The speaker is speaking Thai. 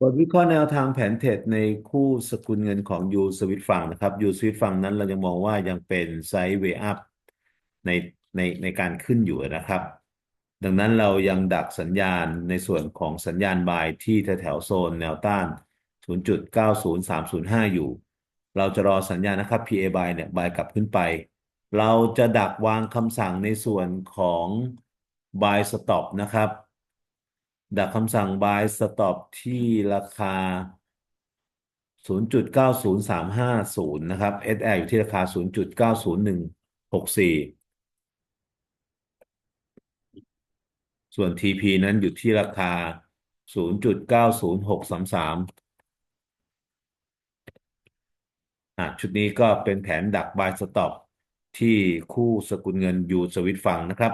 บทวิเคราะห์แนวทางแผนเทรดในคู่สกุลเงินของยูสวิตฝั่งนะครับยูสวิตฝั่งนั้นเรายังมองว่ายังเป็นไซด์เวย์อัพในในในการขึ้นอยู่นะครับ ดังนั้นเรายังดักสัญญาณในส่วนของสัญญาณบายที่แถวโซนแนวต้าน 0.90305 อยู่ เราจะรอสัญญาณนะครับ PA buy เนี่ย buy กลับขึ้นไป เราจะดักวางคำสั่งในส่วนของ buy stop นะครับ ดักคำสั่ง buy stop ที่ราคา 0.90350 นะครับ SR อยู่ที่ราคา 0.90164 ส่วน TP นั้นอยู่ที่ราคา 0.90633อะชุดนี้ก็เป็นแผนดัก buy stop ที่คู่สกุลเงินยูสวิตฟังนะครับ